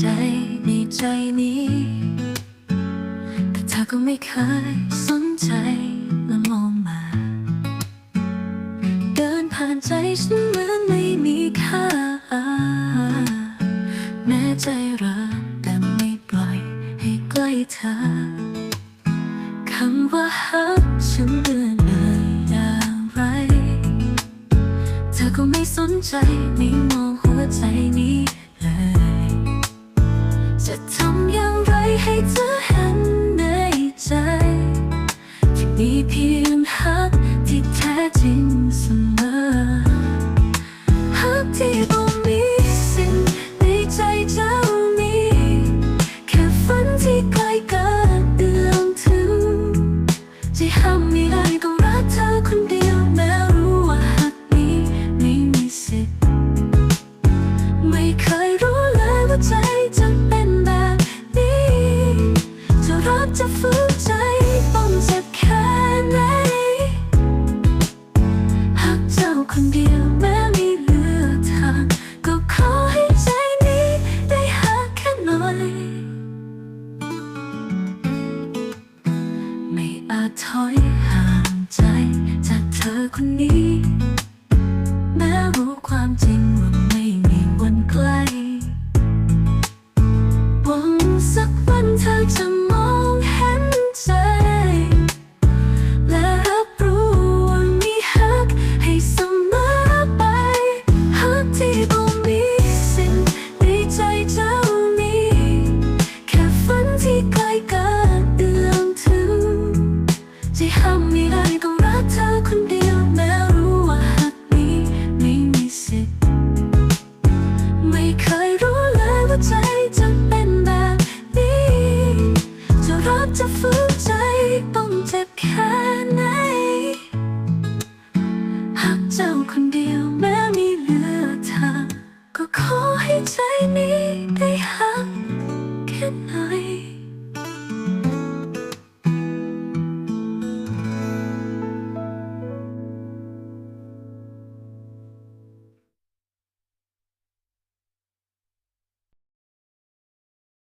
ใจในใจนี้แต่เธอก็ไม่เคยสนใจและมองมา เดินผ่านใจฉันเหมือนไม่มีค่า แม้ใจรักแต่ไม่ปล่อยให้ใกล้เธอคำว่าฮักฉันเรื่อนเอ่ยอย่างไร เธอก็ไม่สนใจไม่มอง แท้จริงเสมอฮักที่บ่มีสิ่งในใจเจ้ามี แค่ฝันที่ไกลเกินเอื้อมถึงจะห้ามไม่ได้ก็รักเธอคนเดียวแม้รู้ว่าฮักนี้ไม่มีสิทธิ์ไม่เคยรู้เลยว่าใจจะ ใจจากเธอคนนี้ จะนเป็นแบบนี้ จะรักจะฝืนใจต้องเจ็บแค่ไหนหากเจ้าคนเดียวไม่